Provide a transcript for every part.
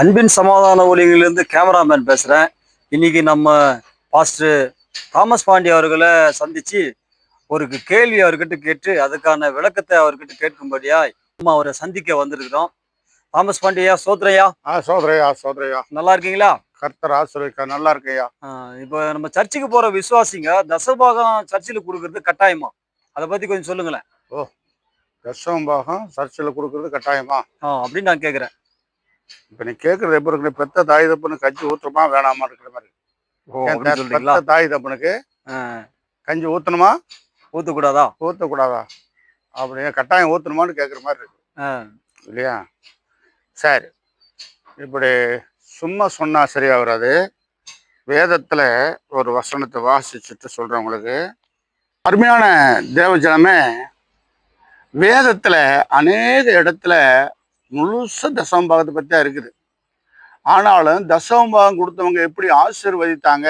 அன்பின் சமாதான ஒலிகளிலிருந்து கேமராமேன் பேசுகிறேன் இன்னைக்கு நம்ம பாஸ்டர் தாமஸ் பாண்டி அவர்களை சந்திச்சு ஒரு கேள்வி அவர்கிட்ட கேட்டு அதுக்கான விளக்கத்தை அவர்கிட்ட கேட்கும்படியா நம்ம அவரை சந்திக்க வந்திருக்கிறோம். தாமஸ் பாண்டியா சோத்ரையா? ஆ சோதரையா சோதரையா. நல்லா இருக்கீங்களா? கர்த்தர் ஆசிரியக்கா நல்லா இருக்கையா இப்போ நம்ம சர்ச்சுக்கு போற விசுவாசிங்க தசபாகம் சர்ச்சில் கொடுக்கறது கட்டாயமா? அதை பத்தி கொஞ்சம் சொல்லுங்களேன். தசம பாகம் சர்ச்சில் கொடுக்கறது கட்டாயமா? ஆ அப்படின்னு நான் கேட்குறேன் இப்போ நீ கேட்கறது எப்படி இருக்கு? பெத்த தாய் தப்புன்னு கஞ்சி ஊத்துமா வேணாமா இருக்கிற மாதிரி. அப்படின்னு பெத்த தாய் தப்புனுக்கு கஞ்சி ஊத்தணுமா? ஊத்தக்கூடாதா? ஊற்றக்கூடாதா அப்படியே கட்டாயம் ஊத்தணுமான்னு கேட்குற மாதிரி இருக்கு. இல்லையா? சரி. இப்படி சும்மா சொன்னா சரியா வராது வேதத்துல ஒரு வசனத்தை வாசிச்சுட்டு சொல்றேன் உங்களுக்கு. அருமையான தேவஜனமே வேதத்துல அநேக இடத்துல முழுச தசமபாகத்தை பற்றி தான் இருக்குது. ஆனாலும் தசமபாகம் கொடுத்தவங்க எப்படி ஆசீர்வதித்தாங்க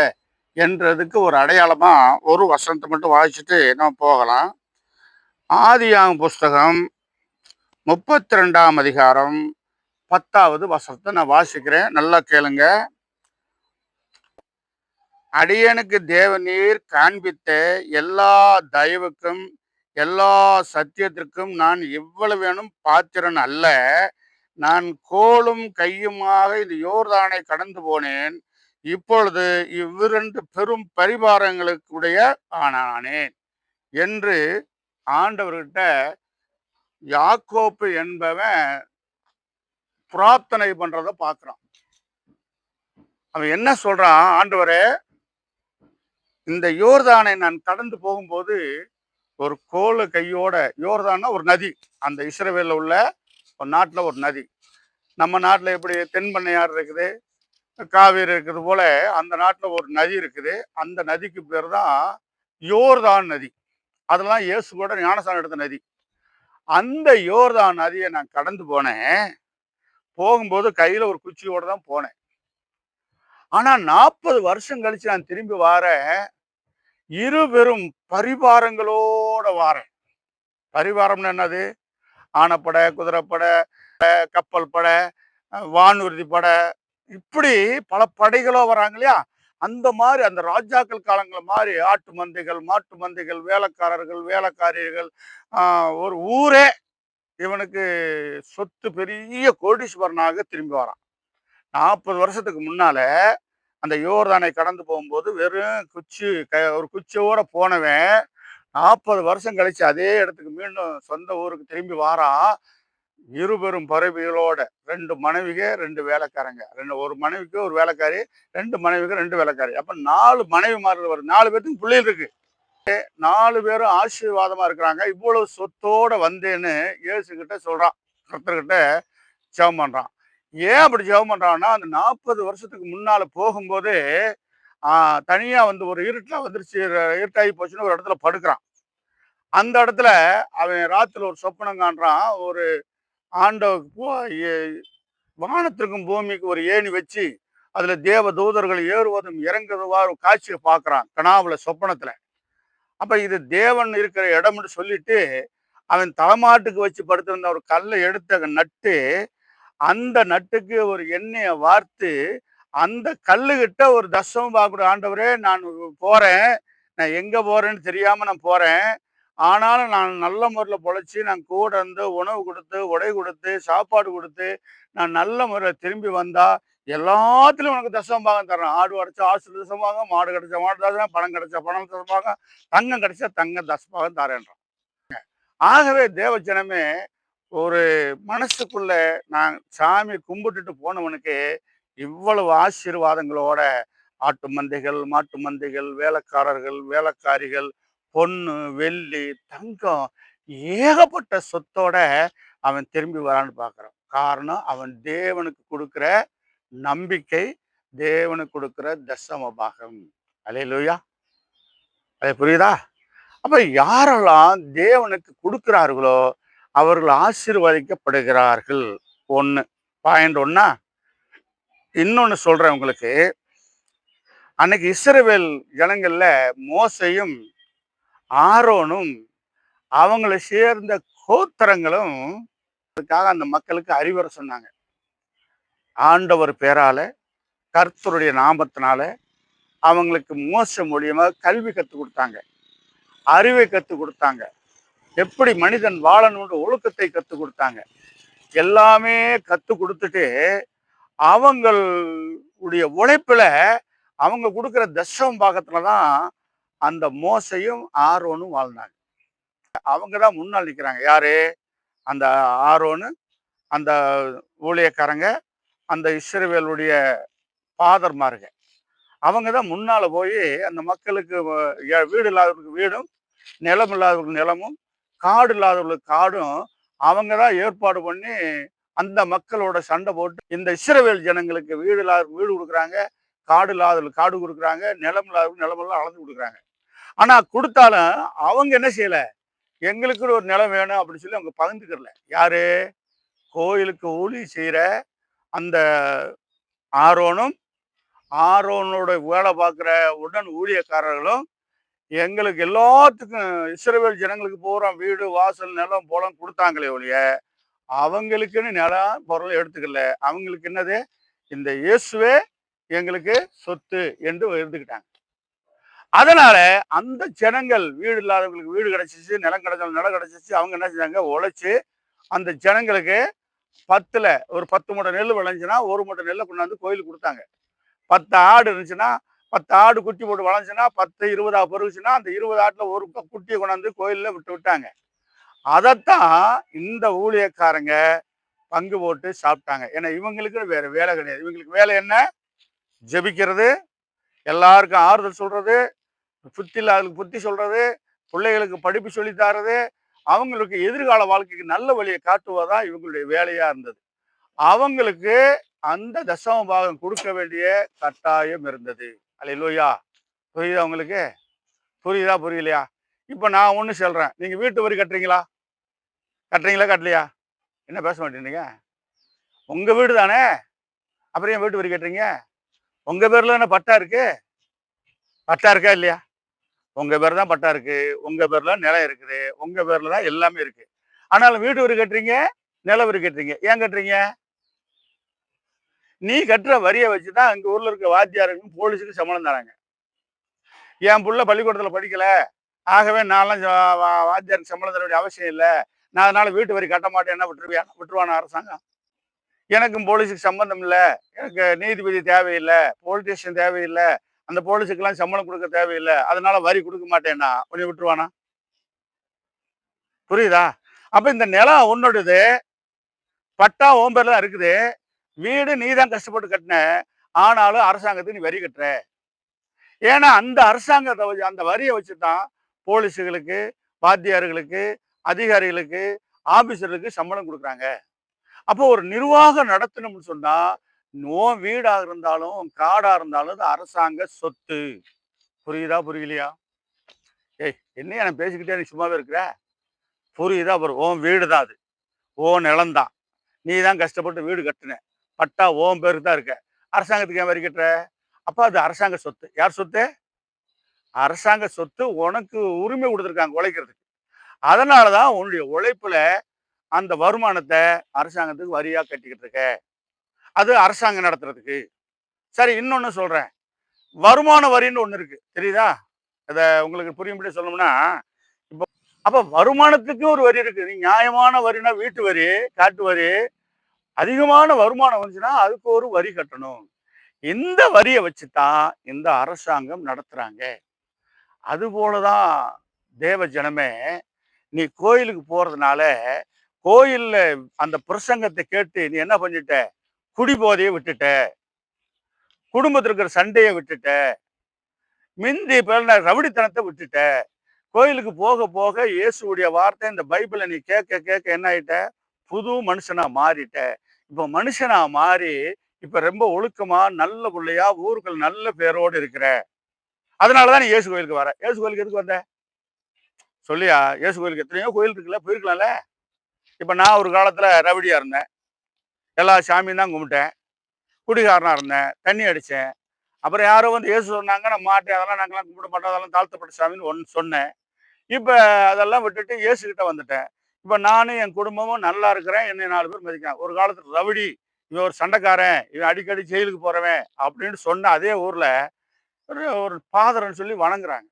என்றதுக்கு ஒரு அடையாளமாக ஒரு வசனத்தை மட்டும் வாசிச்சுட்டு நம்ம போகலாம். ஆதியாங் புஸ்தகம் முப்பத்தி ரெண்டாம் அதிகாரம் பத்தாவது வசனத்தை நான் வாசிக்கிறேன். நல்லா கேளுங்க. அடியனுக்கு தேவநீர் காண்பித்த எல்லா தயவுக்கும் எல்லா சத்தியத்திற்கும் நான் எவ்வளவு வேணும் பாத்திரன் அல்ல. நான் கோலும் கையுமாக இந்த யோர்தானை கடந்து போனேன். இப்பொழுது இவ்விரண்டு பெரும் பரிபாரங்களுக்குடைய ஆனானேன் என்று ஆண்டவர்கிட்ட யாக்கோப்பு என்பவன் பிரார்த்தனை பண்றத பார்க்குறான். அவன் என்ன சொல்றான்? ஆண்டவரே இந்த யோர்தானை நான் கடந்து போகும்போது ஒரு கோல கையோட யோர்தான்னா ஒரு நதி. அந்த இஸ்ரேவேலில் உள்ள ஒரு நாட்டில் ஒரு நதி. நம்ம நாட்டில் எப்படி தென்பண்ணையாறு இருக்குது காவேரி இருக்குது போல அந்த நாட்டில் ஒரு நதி இருக்குது. அந்த நதிக்கு பேர் தான் யோர்தான் நதி. அதெல்லாம் இயேசு கூட ஞானசானம் எடுத்த நதி. அந்த யோர்தான் நதியை நான் கடந்து போனேன். போகும்போது கையில் ஒரு குச்சியோடு தான் போனேன். ஆனால் நாற்பது வருஷம் கழித்து நான் திரும்பி வர இருபெரும் பரிவாரங்களோட வாரேன். பரிவாரம்னு என்னது? ஆனப்படை குதிரைப்படை கப்பல் படை வானூர்தி படை இப்படி பல படைகளோ வராங்க இல்லையா? அந்த மாதிரி அந்த ராஜாக்கள் காலங்கள் மாதிரி ஆட்டு மந்தைகள் மாட்டு மந்தைகள் வேலைக்காரர்கள் வேலைக்காரியர்கள் ஒரு ஊரே இவனுக்கு சொத்து பெரிய கோடீஸ்வரனாக திரும்பி வரான். நாற்பது வருஷத்துக்கு முன்னால அந்த யோர்தானை கடந்து போகும்போது வெறும் குச்சி க ஒரு குச்சியோட போனவன் நாற்பது வருஷம் கழிச்சு அதே இடத்துக்கு மீண்டும் சொந்த ஊருக்கு திரும்பி வாரான் இருபெரும் பறவைகளோட ரெண்டு மனைவிக ரெண்டு வேலைக்காரங்க. ரெண்டு ஒரு மனைவிக்கு ஒரு வேலைக்காரி ரெண்டு மனைவிக்கு ரெண்டு வேலைக்காரி. அப்போ நாலு மனைவி மாறுதல் வரும் நாலு பேர்த்துக்கு பிள்ளைகள் இருக்கு. நாலு பேரும் ஆசீர்வாதமா இருக்கிறாங்க. இவ்வளவு சொத்தோட வந்தேன்னு இயேசு சொல்கிறான் சொல்றான். கர்த்தர்கிட்ட ஜெபம் பண்றான். ஏன் அப்படி ஜெபம் பண்ணுறான்னா அந்த நாற்பது வருஷத்துக்கு முன்னால் போகும்போது தனியாக வந்து ஒரு இருட்டில் வந்துருச்சு இருட்டாகி போச்சுன்னு ஒரு இடத்துல படுக்கிறான். அந்த இடத்துல அவன் ராத்திரில ஒரு சொப்பனம் காண்றான். ஒரு ஆண்டவுக்கு போ- வானத்திற்கும் பூமிக்கு ஒரு ஏணி வச்சு அதுல தேவ தூதர்கள் ஏறுவதும் இறங்குவதுவா ஒரு காட்சியை பார்க்குறான் கனாவுல சொப்பனத்துல. அப்ப இது தேவன் இருக்கிற இடம்னு சொல்லிட்டு அவன் தலைமாட்டுக்கு வச்சு படுத்திருந்த ஒரு கல்லை எடுத்து நட்டு அந்த நட்டுக்கு ஒரு எண்ணெயை வார்த்து அந்த கல்லுகிட்ட ஒரு தசமம் பார்க்கணும் ஆண்டவரே நான் போகிறேன் நான் எங்கே போகிறேன்னு தெரியாமல் நான் போகிறேன் ஆனாலும் நான் நல்ல முறையில் பொழைச்சி நான் கூட இருந்து உணவு கொடுத்து உடை கொடுத்து சாப்பாடு கொடுத்து நான் நல்ல முறையில் திரும்பி வந்தால் எல்லாத்துலையும் உனக்கு தசமம் பாகம் தரேன் ஆடு அடைச்சா ஆசு தசமாகம் மாடு கிடைச்சா மாடு தசம் பணம் கிடைச்சா பணம் தசமாகம் தங்கம் கிடைச்சா தங்கம் தசமாகம் தரேன்றான் ஆகவே தேவஜனமே ஒரு மனசுக்குள்ள நான் சாமி கும்பிட்டுட்டு போனவனுக்கு இவ்வளவு ஆசீர்வாதங்களோட ஆட்டு மந்தைகள் மாட்டு மந்தைகள் வேலைக்காரர்கள் வேலைக்காரிகள் பொண்ணு வெள்ளி தங்கம் ஏகப்பட்ட சொத்தோட அவன் திரும்பி வரான்னு பார்க்குறான் காரணம் அவன் தேவனுக்கு கொடுக்குற நம்பிக்கை தேவனுக்கு கொடுக்குற தசம பாகம் அலையிலுயா. அது புரியுதா? அப்போ யாரெல்லாம் தேவனுக்கு கொடுக்குறார்களோ அவர்கள் ஆசீர்வதிக்கப்படுகிறார்கள். ஒன்று பாயிண்ட் ஒன்னா இன்னொன்று சொல்கிறேன் உங்களுக்கு. அன்னைக்கு இஸ்ரவேல் ஜனங்களில் மோசையும் ஆரோனும் அவங்களை சேர்ந்த கோத்திரங்களும் அதுக்காக அந்த மக்களுக்கு அறிவுரை சொன்னாங்க. ஆண்டவர் பேரால கர்த்தருடைய நாமத்தினால அவங்களுக்கு மோச மூலியமாக கல்வி கற்றுக் கொடுத்தாங்க. அறிவை கற்றுக் கொடுத்தாங்க. எப்படி மனிதன் வாழணுன்ற ஒழுக்கத்தை கற்றுக் கொடுத்தாங்க. எல்லாமே கற்றுக் கொடுத்துட்டு அவங்களுடைய உழைப்பில் அவங்க கொடுக்குற தசம் பாகத்தில் தான் அந்த மோசையும் ஆரோனும் வாழ்ந்தாங்க. அவங்க தான் முன்னால் நிற்கிறாங்க யாரு? அந்த ஆரோனு அந்த ஊழியக்காரங்க அந்த இஸ்ரவேலுடைய பாதர்மாருங்க அவங்க தான் முன்னால் போய் அந்த மக்களுக்கு வீடு இல்லாதவர்களுக்கு வீடும் நிலம் இல்லாதவர்களுக்கு நிலமும் காடு இல்லாதவர்களுக்கு காடும் அவங்க தான் ஏற்பாடு பண்ணி அந்த மக்களோட சண்டை போட்டு இந்த இஸ்ரவேல் ஜனங்களுக்கு வீடு இல்லாத வீடு கொடுக்குறாங்க காடு இல்லாதவர்களுக்கு காடு கொடுக்குறாங்க நிலம் இல்லாதவர்கள் நிலமெல்லாம் அளந்து கொடுக்குறாங்க. ஆனால் கொடுத்தாலும் அவங்க என்ன செய்யலை? எங்களுக்குன்னு ஒரு நிலம் வேணும் அப்படின்னு சொல்லி அவங்க பகிர்ந்துக்கிறல. யாரு? கோயிலுக்கு ஊழி செய்கிற அந்த ஆரோனும் ஆரோனோட வேலை பார்க்குற உடன் ஊழியக்காரர்களும் எங்களுக்கு எல்லாத்துக்கும் இஸ்ரேல் ஜனங்களுக்கு பூரா வீடு வாசல் நிலம் போலம் கொடுத்தாங்களே ஒழிய அவங்களுக்குன்னு நிலம் பொருள் எடுத்துக்கல. அவங்களுக்கு என்னது? இந்த இயேசுவே எங்களுக்கு சொத்து என்று இருந்துக்கிட்டாங்க. அதனால அந்த ஜனங்கள் வீடு இல்லாதவங்களுக்கு வீடு கிடைச்சிச்சு நிலம் கிடைச்சாலும் நிலம் கிடைச்சிச்சு. அவங்க என்ன செஞ்சாங்க? உழைச்சி அந்த ஜனங்களுக்கு பத்துல ஒரு பத்து மூட்டை நெல் விளைஞ்சுன்னா ஒரு மூட்டை நெல்லை கொண்டாந்து கோயிலுக்கு கொடுத்தாங்க. பத்து ஆடு இருந்துச்சுன்னா பத்து ஆடு குட்டி போட்டு வளர்ந்துச்சுன்னா பத்து இருபதா பொறுச்சுன்னா அந்த இருபது ஆட்டில் ஒரு குட்டியை கொண்டாந்து கோயிலில் விட்டு விட்டாங்க. அதைத்தான் இந்த ஊழியக்காரங்க பங்கு போட்டு சாப்பிட்டாங்க. ஏன்னா இவங்களுக்கு வேற வேலை கிடையாது. இவங்களுக்கு வேலை என்ன? ஜெபிக்கிறது எல்லாருக்கும் ஆறுதல் சொல்றது புத்தி இல்லாதவங்களுக்கு புத்தி சொல்றது பிள்ளைகளுக்கு படிப்பு சொல்லித்தாரது அவங்களுக்கு எதிர்கால வாழ்க்கைக்கு நல்ல வழியை காட்டுவதான் இவங்களுடைய வேலையா இருந்தது. அவங்களுக்கு அந்த தசம பாகம் கொடுக்க வேண்டிய கட்டாயம் இருந்தது. அல்லையா புரியுதா உங்களுக்கு? புரியுதா புரியலையா? இப்போ நான் ஒன்று சொல்கிறேன் நீங்கள் வீட்டு வரி கட்டுறீங்களா? கட்டுறீங்களா கட்டலையா? என்ன பேச மாட்டேங்கிறீங்க உங்கள் வீடு தானே? அப்புறம் ஏன் வீட்டு வரி கட்டுறீங்க? உங்கள் பேரில் என்ன பட்டா இருக்கு? பட்டா இருக்கா இல்லையா? உங்கள் பேர் தான் பட்டா இருக்குது உங்கள் பேரில் நிலம் இருக்குது. உங்கள் பேரில் தான் எல்லாமே இருக்குது ஆனாலும் வீட்டு வரி கட்டுறீங்க நில வரி கட்டுறீங்க. ஏன் கட்டுறீங்க? நீ கட்டுற வரியை வச்சு தான் எங்கள் ஊரில் இருக்க வாத்தியாருக்கும் போலீஸுக்கு சம்பளம் தராங்க. என் புள்ள பள்ளிக்கூடத்தில் படிக்கலை. ஆகவே நான்லாம் வாத்தியாருக்கு சம்பளம் தர வேண்டிய அவசியம் இல்லை. நான் அதனால் வீட்டு வரி கட்ட மாட்டேன். என்ன விட்டுருவியா? விட்டுருவான அரசாங்கம்? எனக்கும் போலீஸுக்கு சம்பந்தம் இல்லை. எனக்கு நீதிபதி தேவையில்லை. போலீஸ் ஸ்டேஷன் தேவையில்லை. அந்த போலீஸுக்கெல்லாம் சம்பளம் கொடுக்க தேவையில்லை. அதனால வரி கொடுக்க மாட்டேன்னா கொஞ்சம் விட்டுருவானா? புரியுதா? அப்போ இந்த நிலம் உன்னோடது பட்டா உன் தான் இருக்குது. வீடு நீ தான் கஷ்டப்பட்டு கட்டின ஆனாலும் அரசாங்கத்துக்கு நீ வரி கட்டுற. ஏன்னா அந்த அரசாங்கத்தை வச்சு அந்த வரியை வச்சு தான் போலீஸுகளுக்கு வாத்தியார்களுக்கு அதிகாரிகளுக்கு ஆபீசர்களுக்கு சம்பளம் கொடுக்குறாங்க. அப்போ ஒரு நிர்வாகம் நடத்தணும்னு சொன்னா நோ வீடாக இருந்தாலும் காடாக இருந்தாலும் அது அரசாங்க சொத்து. புரியுதா புரியலையா? ஏய் என்னையா நான் பேசிக்கிட்டே நீ சும்மாவே இருக்கிற? புரியுதா அப்புறம் ஓன் வீடு தான் அது. ஓன் நிலம்தான். நீ தான் கஷ்டப்பட்டு வீடு கட்டின. பட்டா ஓம் பேருக்கு தான் இருக்க. அரசாங்கத்துக்கு ஏன் வரி கட்டுற? அப்போ அது அரசாங்க சொத்து. யார் சொத்து? அரசாங்க சொத்து உனக்கு உரிமை கொடுத்துருக்காங்க உழைக்கிறதுக்கு. அதனால தான் உன்னுடைய உழைப்பில் அந்த வருமானத்தை அரசாங்கத்துக்கு வரியாக கட்டிக்கிட்டு இருக்க. அது அரசாங்கம் நடத்துறதுக்கு. சரி இன்னொன்று சொல்கிறேன் வருமான வரின்னு ஒன்று இருக்குது தெரியுதா? இதை உங்களுக்கு புரியும்படி சொல்லணும்னா இப்போ அப்போ வருமானத்துக்கு ஒரு வரி இருக்குது நியாயமான வரினா வீட்டு வரி காட்டு வரி அதிகமான வருமானம் வந்துச்சுன்னா அதுக்கு ஒரு வரி கட்டணும். இந்த வரியை வச்சு தான் இந்த அரசாங்கம் நடத்துகிறாங்க அது போலதான் தேவ ஜனமே நீ கோயிலுக்கு போகிறதுனால கோயிலில் அந்த பிரசங்கத்தை கேட்டு நீ என்ன பண்ணிட்ட? குடிபோதையை விட்டுட்ட. குடும்பத்தில் இருக்கிற சண்டையை விட்டுட்ட. மிந்தி பேர்ல ரவுடித்தனத்தை விட்டுட்ட. கோயிலுக்கு போக போக இயேசுடைய வார்த்தை இந்த பைபிளை நீ கேட்க கேட்க என்ன ஆயிட்ட? புது மனுஷனா மாறிட்ட. இப்போ மனுஷனா மாறி இப்போ ரொம்ப ஒழுக்கமா நல்ல பிள்ளையா ஊருக்குள்ள நல்ல பேரோடு இருக்கிற. அதனால தான் நீ இயேசு கோயிலுக்கு வர. இயேசு கோயிலுக்கு எதுக்கு வந்த? சொல்லியா? இயேசு கோயிலுக்கு எத்தனையோ கோயில் இருக்குல்ல போயிருக்கலாம்ல? இப்போ நான் ஒரு காலத்தில் ரவடியாக இருந்தேன். எல்லா சாமியும் தான் கும்பிட்டேன். குடிகாரனாக இருந்தேன். தண்ணி அடித்தேன் அப்புறம் யாரோ வந்து இயேசு சொன்னாங்க நான் மாட்டேன். அதெல்லாம் நாங்களாம் கும்பிட மாட்டோம். அதெல்லாம் தாழ்த்தப்பட்ட சாமின்னு ஒன்று சொன்னேன். இப்போ அதெல்லாம் விட்டுட்டு இயேசுக்கிட்ட வந்துட்டேன். இப்போ நானும் என் குடும்பமும் நல்லா இருக்கிறேன். என்னை நாலு பேர் மதிக்கிறேன் ஒரு காலத்தில் ரவுடி இவன் ஒரு சண்டைக்காரன் இவன் அடிக்கடி ஜெயிலுக்கு போகிறவன் அப்படின்னு சொன்ன அதே ஊரில் ஒரு ஒரு பாதரன்னு சொல்லி வணங்குறாங்க.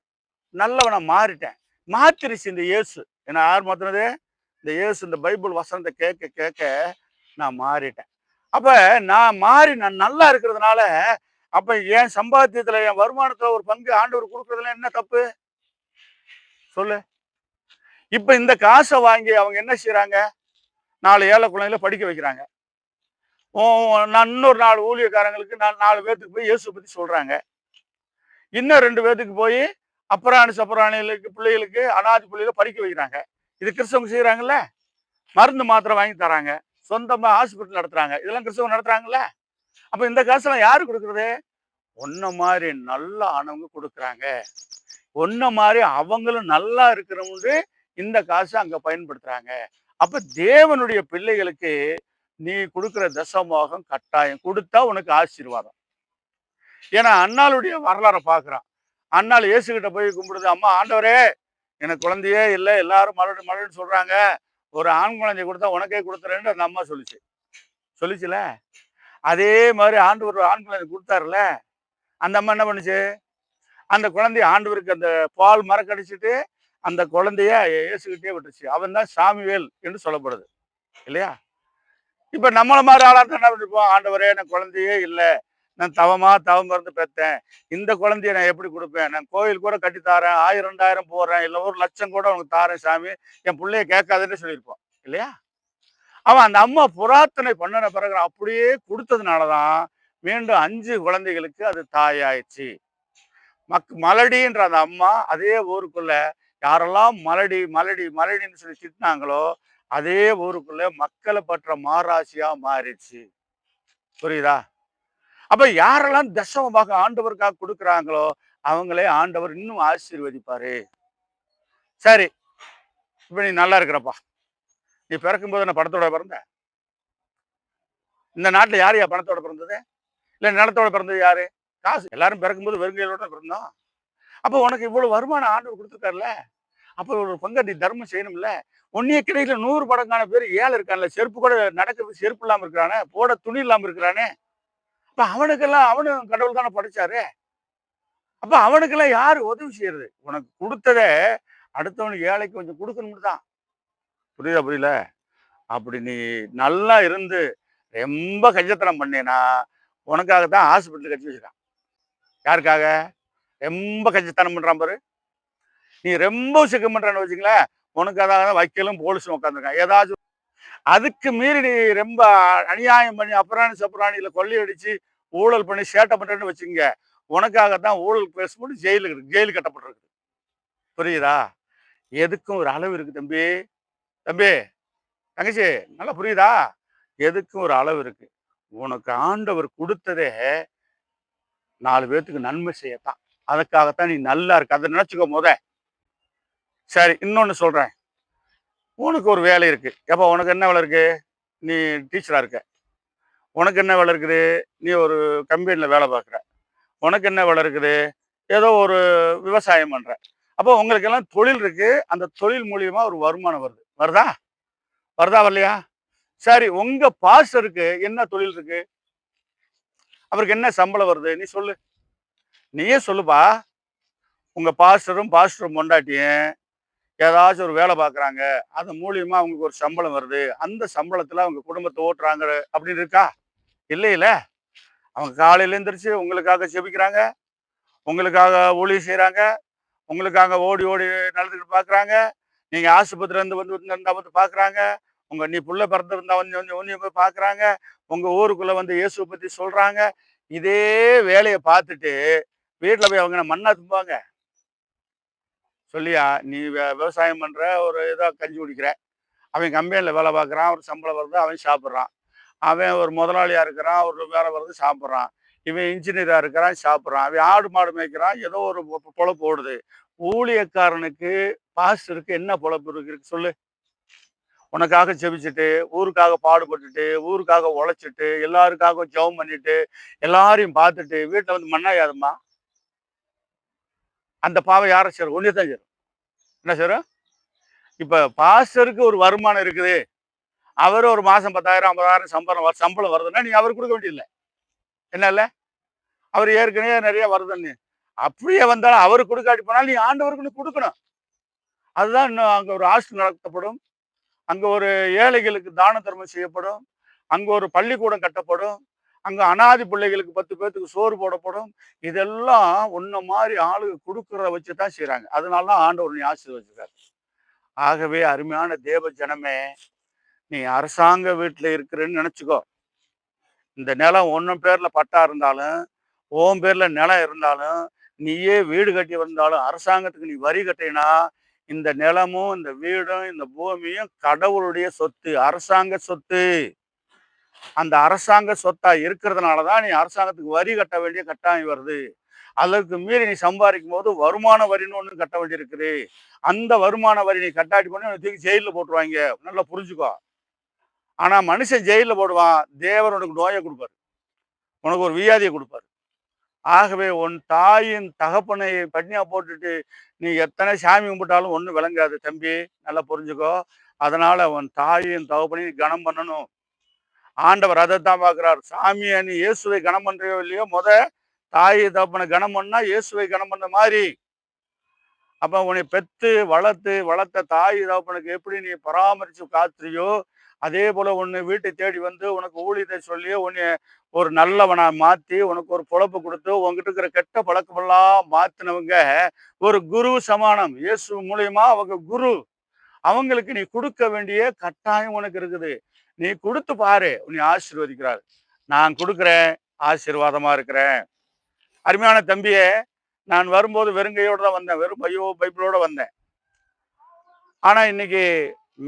நல்லவனை மாறிட்டேன். மாத்திருச்சு இந்த இயேசு. என்ன யார் மாத்தினது? இந்த இயேசு இந்த பைபிள் வசனத்தை கேட்க கேட்க நான் மாறிட்டேன். அப்போ நான் மாறி நான் நல்லா இருக்கிறதுனால அப்போ என் சம்பாத்தியத்தில் என் வருமானத்தில் ஒரு பங்கு ஆண்டவர் கொடுக்குறதுல என்ன தப்பு? சொல்லு. இப்போ இந்த காசை வாங்கி அவங்க என்ன செய்கிறாங்க நாலு ஏழை குழந்தையில படிக்க வைக்கிறாங்க. நான் இன்னொரு நாலு ஊழியக்காரங்களுக்கு நான் நாலு பேர்த்துக்கு போய் இயேசு பற்றி சொல்கிறாங்க இன்னும் ரெண்டு பேர்த்துக்கு போய் அப்புறாணி சப்பராணிகளுக்கு பிள்ளைகளுக்கு அனாதி பிள்ளைகளை படிக்க வைக்கிறாங்க. இது கிறிஸ்தவங்க செய்கிறாங்கல்ல மருந்து மாத்திரை வாங்கி தராங்க. சொந்தமாக ஹாஸ்பிட்டல் நடத்துகிறாங்க இதெல்லாம் கிறிஸ்தவங்க நடத்துகிறாங்கல்ல அப்போ இந்த காசெல்லாம் யார் கொடுக்குறது? ஒன்ன மாதிரி நல்ல ஆனவங்க கொடுக்குறாங்க. ஒன்ன மாதிரி அவங்களும் நல்லா இருக்கிறவங்க இந்த காசை அங்க பயன்படுத்துறாங்க. அப்ப தேவனுடைய பிள்ளைகளுக்கு நீ கொடுக்குற தசமோகம் கட்டாயம். கொடுத்தா உனக்கு ஆசீர்வாதம். ஏன்னா அண்ணாளுடைய வரலாறை பார்க்குறான். அண்ணாள் இயேசுகிட்ட போய் கும்பிடுது அம்மா ஆண்டவரே எனக்கு குழந்தையே இல்லை. எல்லாரும் மறுபடியும் மறுபடியும் சொல்றாங்க. ஒரு ஆண் குழந்தைய கொடுத்தா உனக்கே கொடுத்துறேன்னு அந்த அம்மா சொல்லிச்சு. சொல்லிச்சுல? அதே மாதிரி ஆண்டவர் ஒரு ஆண் குழந்தை கொடுத்தாருல? அந்த அம்மா என்ன பண்ணுச்சு? அந்த குழந்தைய ஆண்டவருக்கு அந்த பால் மரக்கடிச்சிட்டு அந்த குழந்தைய இயேசுகிட்டே விட்டுச்சு அவன் தான் சாமிவேல் என்று சொல்லப்படுது. இல்லையா? இப்போ நம்மளை மாதிரி ஆளாக என்ன பண்ணிருப்போம் ஆண்டவரே எனக்கு குழந்தையே இல்லை. நான் தவமா தவம் மருந்து பெற்றேன் இந்த குழந்தைய நான் எப்படி கொடுப்பேன்? நான் கோயில் கூட கட்டி தாரேன். ஆயிரம் ரெண்டாயிரம் போடுறேன். இல்லை ஒரு லட்சம் கூட உனக்கு தாரேன் சாமி. என் பிள்ளைய கேட்காதுன்னு சொல்லியிருப்போம். இல்லையா? அவன் அந்த அம்மா புராத்தனை பண்ணின பிறகு அப்படியே கொடுத்ததுனால தான் மீண்டும் அஞ்சு குழந்தைகளுக்கு அது தாயாயிடுச்சு. மக் மலடின்ற அந்த அம்மா அதே ஊருக்குள்ள யாரெல்லாம் மலடி மலடி மலடின்னு சொல்லி திட்டினாங்களோ அதே ஊருக்குள்ள மக்களை பற்ற மாராசியா மாறிடுச்சு. புரியுதா? அப்ப யாரெல்லாம் தசமமாக ஆண்டவருக்காக கொடுக்குறாங்களோ அவங்களே ஆண்டவர் இன்னும் ஆசீர்வதிப்பாரு. சரி இப்ப நீ நல்லா இருக்கிறப்பா. நீ பிறக்கும்போது நான் பணத்தோட பிறந்த? இந்த நாட்டில் யார் யா பணத்தோட பிறந்தது? இல்லை நிலத்தோட பிறந்தது யாரு? காசு எல்லாரும் பிறக்கும்போது வெறுங்கையிலோட பிறந்தோம். அப்போ உனக்கு இவ்வளவு வருமானம் ஆண்டவர் கொடுத்துருக்காருல்ல அப்போ ஒரு பங்கு நீ தர்மம் செய்யணும்ல? ஒன்னிய கிடையில நூறு படங்கான பேர் ஏழை இருக்கான்ல செருப்பு கூட நடக்கிறது செருப்பு இல்லாமல் இருக்கிறானே போட துணி இல்லாமல் இருக்கிறானே? அப்போ அவனுக்கெல்லாம் அவனும் கடவுள் தானே படைச்சாரு? அப்போ அவனுக்கெல்லாம் யார் உதவி செய்யறது? உனக்கு கொடுத்தத அடுத்தவனுக்கு ஏழைக்கு கொஞ்சம் கொடுக்கணும்னு தான். புரியுதா புரியல? அப்படி நீ நல்லா இருந்து ரொம்ப கஞ்சத்தனம் பண்ணேனா உனக்காக தான் ஹாஸ்பிட்டல் கட்டி வச்சிருக்கான் யாருக்காக? ரொம்ப கஞ்சத்தனம் பண்ணுறான் பாரு. நீ ரொம்ப சிக்கம் பண்ணுறான்னு வச்சுங்களேன் உனக்கு அதாவது வைக்கலும் போலீஸும் உட்காந்துருக்கான் ஏதாச்சும் அதுக்கு மீறி நீ ரொம்ப அநியாயம் பண்ணி அப்புறாணி சப்புராணியில கொள்ளையடிச்சு ஊழல் பண்ணி சேட்டை பண்ணுறேன்னு வச்சுங்க உனக்காகத்தான் ஊழல் பேசும்போது ஜெயிலுக்கு ஜெயிலு கட்டப்பட்டிருக்கு. புரியுதா? எதுக்கும் ஒரு அளவு இருக்குது தம்பி. தம்பி தங்கச்சி நல்லா புரியுதா? எதுக்கும் ஒரு அளவு இருக்குது உனக்கு ஆண்டவர் கொடுத்ததே நாலு பேர்த்துக்கு நன்மை செய்யத்தான். அதுக்காகத்தான் நீ நல்லா இருக்க. அதை நினச்சிக்கோ முத. சரி இன்னொன்று சொல்கிறேன் உனக்கு ஒரு வேலை இருக்குது எப்போ உனக்கு என்ன வேலை இருக்குது நீ டீச்சராக இருக்க. உனக்கு என்ன வேலை இருக்குது? நீ ஒரு கம்பெனியில் வேலை பார்க்குற. உனக்கு என்ன வேலை இருக்குது? ஏதோ ஒரு விவசாயம் பண்ணுற அப்போ உங்களுக்கெல்லாம் தொழில் இருக்குது அந்த தொழில் மூலியமாக ஒரு வருமானம் வருது. வருதா? வருதா வரலையா? சரி உங்கள் பாஸ்டருக்கு என்ன தொழில் இருக்குது அவருக்கு என்ன சம்பளம் வருது? நீ சொல்லு. நீயே சொல்லுப்பா. உங்கள் பாஸ்டரும் பாஸ்டரும் பொண்டாட்டியும் ஏதாச்சும் ஒரு வேலை பார்க்குறாங்க அது மூலியமா அவங்களுக்கு ஒரு சம்பளம் வருது. அந்த சம்பளத்தில் அவங்க குடும்பத்தை ஓட்டுறாங்க அப்படின்னு இருக்கா? இல்லையில அவங்க காலையில் எழுந்திரிச்சு உங்களுக்காக செபிக்கிறாங்க. உங்களுக்காக ஊழியம் செய்கிறாங்க உங்களுக்காக ஓடி ஓடி நடந்துக்கிட்டு பார்க்குறாங்க நீங்கள் ஆஸ்பத்திரிலேருந்து வந்து வந்து வந்து பார்க்குறாங்க உங்கள் நீ புள்ள பிறந்திருந்தா வந்து கொஞ்சம் உன்னைய போய் பார்க்குறாங்க உங்கள் ஊருக்குள்ளே வந்து இயேசுவை பற்றி சொல்கிறாங்க இதே வேலையை பார்த்துட்டு வீட்டில் போய் அவங்க மண்ணா தும்பாங்க சொல்லியா நீ வி- விவசாயம் பண்ணுற ஒரு ஏதோ கஞ்சி குடிக்கிற. அவன் கம்பெனியில் வேலை பார்க்குறான் ஒரு சம்பளம் வருது அவன் சாப்பிட்றான். அவன் ஒரு முதலாளியாக இருக்கிறான் ஒரு வேலை வருது சாப்பிட்றான். இவன் இன்ஜினியராக இருக்கிறான் சாப்பிட்றான். அவன் ஆடு மாடு மேய்க்கிறான் ஏதோ ஒரு பொழப்பு ஓடுது. ஊழியக்காரனுக்கு பாஸ்டருக்கு என்ன பொழப்பு இருக்கு சொல்லு. உனக்காக செபிச்சுட்டு ஊருக்காக பாடுபட்டுட்டு ஊருக்காக உழைச்சிட்டு எல்லாருக்காக ஜெபம் பண்ணிட்டு எல்லாரையும் பார்த்துட்டு வீட்டில் வந்து மண்ணாயாதும்மா அந்த பாவை யாரை சேரும் ஒன்றே தான் சேரும் என்ன சேரும் இப்போ பாஸ்டருக்கு ஒரு வருமானம் இருக்குது. அவர் ஒரு மாதம் பத்தாயிரம் ஐம்பதாயிரம் சம்பளம் சம்பளம் வருதுன்னா நீ அவர் கொடுக்க வேண்டியதில்லை. என்ன இல்லை? அவர் ஏற்கனவே நிறைய வருதுன்னு. அப்படியே வந்தாலும் அவர் கொடுக்காட்டி போனாலும் நீ ஆண்டவருக்கு நீ கொடுக்கணும். அதுதான் இன்னும் அங்கே ஒரு ஹாஸ்டல் நடத்தப்படும். அங்கே ஒரு ஏழைகளுக்கு தான தர்மம் செய்யப்படும். அங்கே ஒரு பள்ளிக்கூடம் கட்டப்படும். அங்கே அனாதி பிள்ளைகளுக்கு பத்து பேர்த்துக்கு சோறு போடப்படும் இதெல்லாம் ஒன்றை மாதிரி ஆளுங்க கொடுக்கறத வச்சு தான் செய்கிறாங்க அதனால தான் ஆண்டவர் நீ ஆசீர்வதிச்சிருக்காரு. ஆகவே அருமையான தேவ ஜனமே நீ அரசாங்க வீட்டில் இருக்கிறேன்னு நினச்சிக்கோ. இந்த நிலம் ஒன்றும் பேரில் பட்டா இருந்தாலும் ஓம் பேரில் நிலம் இருந்தாலும் நீயே வீடு கட்டி வந்தாலும் அரசாங்கத்துக்கு நீ வரி கட்டினா இந்த நிலமும் இந்த வீடும் இந்த பூமியும் கடவுளுடைய சொத்து அரசாங்க சொத்து. அந்த அரசாங்க சொத்தா இருக்கிறதுனால தான் நீ அரசாங்கத்துக்கு வரி கட்ட வேண்டிய கட்டாயம் வருது. அதற்கு மீறி நீ சம்பாதிக்கும் போது வருமான வரின்னு ஒன்று கட்ட வேண்டியிருக்குது. அந்த வருமான வரி நீ கட்டாட்டி பண்ணி தூக்கி ஜெயிலில் போட்டுருவாங்க. நல்லா புரிஞ்சுக்கோ. ஆனா மனுஷன் ஜெயிலில் போடுவான். தேவர் உனக்கு நோயை கொடுப்பாரு. உனக்கு ஒரு வியாதியை கொடுப்பாரு. ஆகவே உன் தாயின் தகப்பனை பட்னியா போட்டுட்டு நீ எத்தனை சாமி கும்பிட்டாலும் ஒன்றும் விளங்காது தம்பி. நல்லா புரிஞ்சுக்கோ. அதனால உன் தாயின் தகப்பனையும் கனம் பண்ணணும். ஆண்டவர் அதை தான் பார்க்குறார். சாமியை நீ இயேசுவை கனம் பண்றியோ இல்லையோ முத தாயை தப்பனை கனம் பண்ணால் இயேசுவை கனம் பண்ண மாதிரி. அப்போ உன்னை பெத்து வளர்த்து வளர்த்த தாய் தகப்பனுக்கு எப்படி நீ பராமரித்து காத்துறியோ அதே போல் உன்னை வீட்டை தேடி வந்து உனக்கு ஊழியத்தை சொல்லி உன்னை ஒரு நல்லவனாக மாற்றி உனக்கு ஒரு பொழப்பு கொடுத்து உன்கிட்ட இருக்கிற கெட்ட பழக்கமெல்லாம் மாற்றினவங்க ஒரு குரு சமானம். இயேசு மூலியமா அவங்க குரு. அவங்களுக்கு நீ கொடுக்க வேண்டிய கட்டாயம் உனக்கு இருக்குது. நீ கொடுத்து பாரு உன்னை ஆசீர்வதிக்கிறார். நான் கொடுக்குறேன் ஆசீர்வாதமா இருக்கிறேன். அருமையான தம்பியே நான் வரும்போது வெறுங்கையோடு தான் வந்தேன் வெறும் பையோ பைபிளோட வந்தேன். ஆனா இன்னைக்கு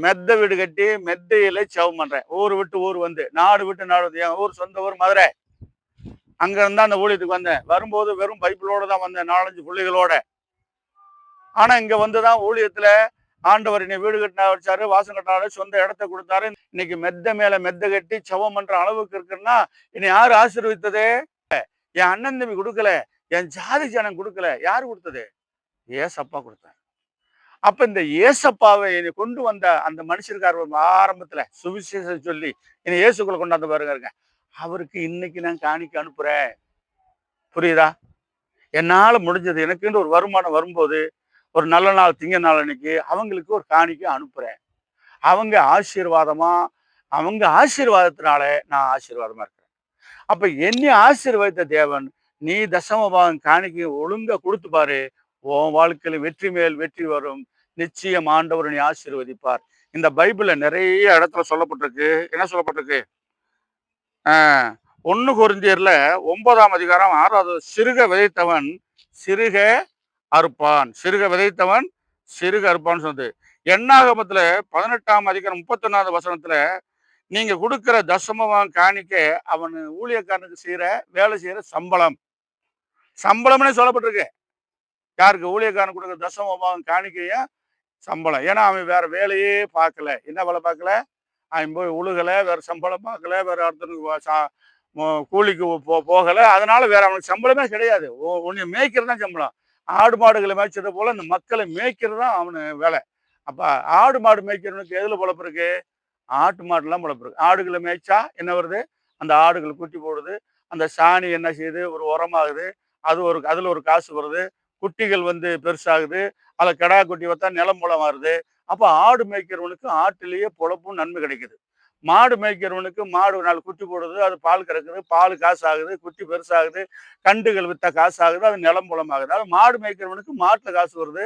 மெத்த வீடு கட்டி மெத்தையில சவம் பண்றேன். ஊர் விட்டு ஊர் வந்து நாடு விட்டு நாடு வந்து என் ஊர் சொந்த ஊர் மதுரை. அங்க இருந்தா அந்த ஊழியத்துக்கு வந்தேன். வரும்போது வெறும் பைப்பிளோட தான் வந்தேன் நாலஞ்சு பிள்ளைகளோட. ஆனா இங்க வந்துதான் ஊழியத்துல ஆண்டவர் என்னை வீடு கட்டினா வச்சாரு வாசம் கட்டினாரு சொந்த இடத்த கொடுத்தாரு. இன்னைக்கு மெத்த மேல மெத்த கட்டி சவம் பண்ற அளவுக்கு இருக்குன்னா என்னை யாரு ஆசீர்வித்ததே என் அண்ணன் தம்பி கொடுக்கல என் ஜாதி ஜனம் கொடுக்கல யாரு கொடுத்தது? ஏசப்பா கொடுத்தார் அப்ப இந்த ஏசப்பாவை என்னை கொண்டு வந்த அந்த மனுஷருக்கார் ஆரம்பத்துல சுவிசேஷம் சொல்லி என்னை இயேசுக்குள்ள கொண்டாந்து பாருங்க. அவருக்கு இன்னைக்கு நான் காணிக்க அனுப்புறேன். புரியுதா? என்னால முடிஞ்சது எனக்குன்னு ஒரு வருமானம் வரும்போது ஒரு நல்ல நாள் திங்க நாள் அன்னைக்கு அவங்களுக்கு ஒரு காணிக்கை அனுப்புறேன். அவங்க ஆசீர்வாதமா அவங்க ஆசீர்வாதத்தினால நான் ஆசீர்வாதமா இருக்கிறேன். அப்ப என்னை ஆசீர்வதித்த தேவன் நீ தசமபாகம் காணிக்கை ஒழுங்கா கொடுத்து பாரு. உன் வாழ்க்கையில் வெற்றி மேல் வெற்றி வரும். நிச்சயம் ஆண்டவர் நீ ஆசீர்வதிப்பார். இந்த பைபிள்ல நிறைய இடத்துல சொல்லப்பட்டிருக்கு. என்ன சொல்லப்பட்டிருக்கு? ஆஹ் குறிஞ்சியரில் ஒன்பதாம் அதிகாரம் ஆறாவது சிறுக விதைத்தவன் சிறுக அறுப்பான். சிறுக விதைத்தவன் சிறுக அறுப்பான்னு சொன்னது எண்ணாகமத்துல பதினெட்டாம் அதிகாரம் முப்பத்தொன்னாவது வசனத்துல நீங்க கொடுக்கிற தசமவான் காணிக்க அவன் ஊழியக்காரனுக்கு செய்யற வேலை செய்யற சம்பளம். சம்பளம்னே சொல்லப்பட்டிருக்கு. யாருக்கு? ஊழியக்காரன் கொடுக்குற தசமபாகம் காணிக்கைய? சம்பளம். ஏன்னா அவன் வேற வேலையே பார்க்கல. என்ன வேலை பார்க்கல? அவன் போய் உழுகலை வேற சம்பளம் பார்க்கல வேற ஒருத்தனுக்கு சா- கூலிக்கு போ போகலை. அதனால வேற அவனுக்கு சம்பளமே கிடையாது. உன்னை மேய்க்கிறது தான் சம்பளம். ஆடு மாடுகளை மேய்ச்சது போல இந்த மக்களை மேய்க்கிறது தான் அவனு வேலை. அப்போ ஆடு மாடு மேய்க்கிறவனுக்கு எதில் பொழப்பு இருக்கு ஆட்டு மாடுலாம் பொழப்பு இருக்கு ஆடுகளை மேய்ச்சா என்ன வருது? அந்த ஆடுகள் குட்டி போடுது. அந்த சாணி என்ன செய்யுது? ஒரு உரமாகுது. அது ஒரு அதில் ஒரு காசு வருது. குட்டிகள் வந்து பெருசாகுது. அதில் கிடா குட்டி வைத்தா நிலம் மூலம் வருது. அப்போ ஆடு மேய்க்கிறவனுக்கு ஆட்டிலேயே பொழப்பும் நன்மை கிடைக்குது. மாடு மேய்க்கிறவனுக்கு மாடு நாலு குட்டி போடுறது அது பால் கறக்குது பால் காசு ஆகுது குட்டி பெருசாகுது கண்டுகள் வித்த காசு ஆகுது அது நிலம் புலமாகுது. ஆகுது அது மாடு மேய்க்கிறவனுக்கு மாட்டில் காசு வருது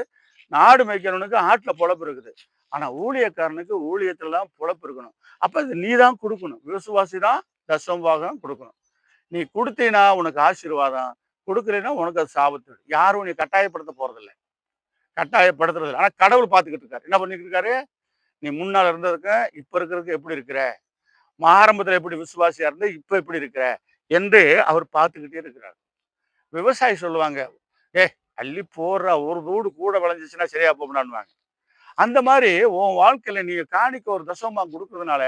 நாடு மேய்க்கிறவனுக்கு ஆட்டில் பொழப்பு இருக்குது. ஆனால் ஊழியக்காரனுக்கு ஊழியத்தில் தான் பொழப்பு இருக்கணும். அப்போ இது நீ தான் கொடுக்கணும். விசுவாசி தான் தசம்பாகம் கொடுக்கணும். நீ கொடுத்தீனா உனக்கு ஆசீர்வாதம் கொடுக்கலைன்னா உனக்கு அது சாபத்து யாரும் நீ கட்டாயப்படுத்த போகிறதில்ல கட்டாயப்படுத்துறது இல்லை ஆனால் கடவுள் பார்த்துக்கிட்டு இருக்காரு. என்ன பண்ணிக்கிட்டு இருக்காரு? நீ முன்னால் இருந்ததுக்கு இப்ப இருக்கிறதுக்கு எப்படி இருக்கிற? ஆரம்பத்துல எப்படி விசுவாசியாக இருந்து இப்போ எப்படி இருக்கிற? என்று அவர் பார்த்துக்கிட்டே இருக்கிறார். விவசாயி சொல்லுவாங்க ஏ அள்ளி போடுறா ஒரு தூடு கூட விளைஞ்சிச்சுன்னா சரியா போகணும்னுவாங்க அந்த மாதிரி உன் வாழ்க்கையில நீ காணிக்க ஒரு தசமா கொடுக்கறதுனால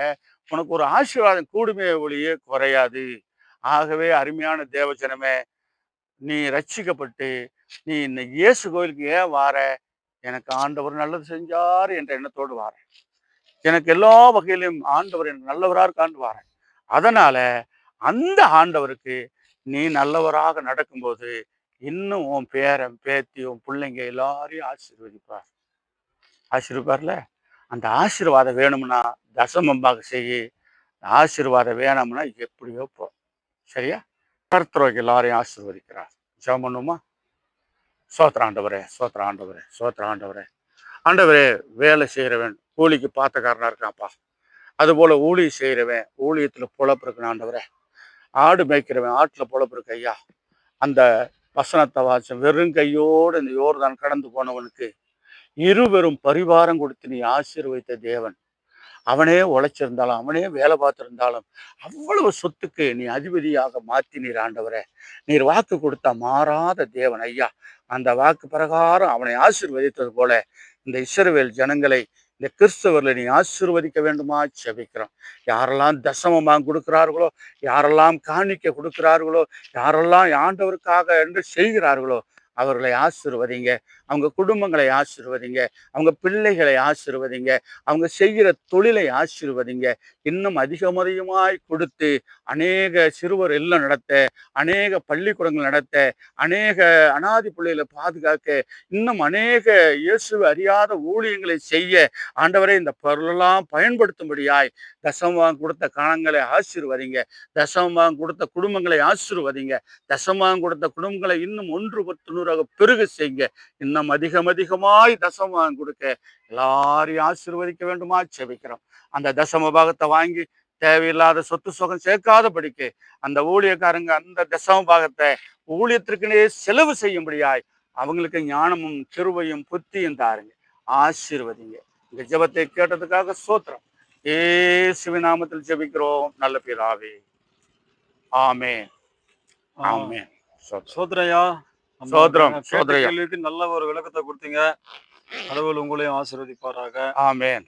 உனக்கு ஒரு ஆசீர்வாதம் கூடுமே ஒழிய குறையாது. ஆகவே அருமையான தேவச்சனமே நீ ரட்சிக்கப்பட்டு நீ இந்த இயேசு கோயிலுக்கு ஏன் வார? எனக்கு ஆண்டவர் நல்லது செஞ்சார் என்ற எண்ணத்தோடு வாரேன். எனக்கு எல்லா வகையிலும் ஆண்டவர் எனக்கு நல்லவராக காண்டு வாரேன். அதனால அந்த ஆண்டவருக்கு நீ நல்லவராக நடக்கும்போது இன்னும் உன் பேரன் பேத்தி உன் பிள்ளைங்க எல்லாரையும் ஆசீர்வதிப்பார். ஆசீர்வார்ல அந்த ஆசீர்வாதம் வேணும்னா தசமம்பாக செய்ய ஆசீர்வாதம் வேணும்னா எப்படியோ போ. சரியா? கர்த்தரோக்கு எல்லாரையும் ஆசீர்வதிக்கிறார். ஜெபம் பண்ணுமா சோத்திர ஆண்டவரே சோத்திர ஆண்டவரே சோத்திர ஆண்டவரே ஆண்டவரே வேலை செய்கிறவன் கூலிக்கு பாத்தக்காரனா இருக்கான்ப்பா அதுபோல் ஊழி செய்கிறவன் ஊழியத்துல பொழப்பு இருக்கணும் ஆண்டவரே. ஆடு மேய்க்கிறவன் ஆட்டுல பொழப்பு இருக்கு ஐயா. அந்த வசனத்தை வாசம் வெறும் கையோடு இந்த யோர்தான் கடந்து போனவனுக்கு இருவரும் பரிவாரம் கொடுத்து நீ ஆசீர்வைத்த தேவன். அவனே உழைச்சிருந்தாலும் அவனே வேலை பார்த்துருந்தாலும் அவ்வளவு சொத்துக்கு நீ அதிபதியாக மாற்றினீர் ஆண்டவரே. நீர் வாக்கு கொடுத்த மாறாத தேவன் ஐயா. அந்த வாக்கு பிரகாரம் அவனை ஆசீர்வதித்தது போல இந்த இஸ்ரவேல் ஜனங்களை இந்த கிறிஸ்தவர்களை நீ ஆசீர்வதிக்க வேண்டுமா செபிக்கிறோம். யாரெல்லாம் தசமமாக கொடுக்கிறார்களோ யாரெல்லாம் காணிக்க கொடுக்கிறார்களோ யாரெல்லாம் ஆண்டவருக்காக என்று செய்கிறார்களோ அவர்களை ஆசிர்வதிங்க. அவங்க குடும்பங்களை ஆசிர்வதிங்க. அவங்க பிள்ளைகளை ஆசிர்வதிங்க. அவங்க செய்கிற தொழிலை ஆசிர்வதிங்க. இன்னும் அதிகம் கொடுத்து அநேக சிறுவர் இல்லம் நடத்த அநேக பள்ளிக்கூடங்கள் நடத்த அநேக அனாதி பிள்ளைகளை பாதுகாக்க இன்னும் அநேக இயேசு அறியாத ஊழியங்களை செய்ய ஆண்டவரை இந்த பொருளெல்லாம் பயன்படுத்தும்படியாய் தசமம் கொடுத்த கணங்களை ஆசீர்வதிங்க. தசமம் கொடுத்த குடும்பங்களை ஆசீர்வதிங்க. தசமம் கொடுத்த குடும்பங்களை இன்னும் ஒன்று பத்து நூறாக பெருக செய்யுங்க. இன்னும் அதிகம் அதிகமாய் தசமம் கொடுக்க எல்லாரையும் ஆசீர்வதிக்க வேண்டுமா? செபிக்கிறோம் அந்த தசம பாகத்தை வாங்கி தேவையில்லாத சொத்து சுகம் சேர்க்காத படிக்க அந்த ஊழியக்காரங்க அந்த தசம பாகத்தை ஊழியத்திற்குனே செலவு செய்யும்படியாய் அவங்களுக்கு ஞானமும் கிருவையும் புத்தியும் தாருங்க. ஆசீர்வதிங்க. இந்த ஜபத்தை கேட்டதுக்காக சோத்திரம். ஏசுவின் நாமத்தில் ஜெபிக்கிறோம். நல்ல பிதாவே. ஆமே ஆமே சோத்ரையா கேட்ட சோதரையா. நல்ல ஒரு விளக்கத்தை கொடுத்தீங்க. கடவுள் உங்களையும் ஆசீர்வதிப்பாராக. ஆமேன்.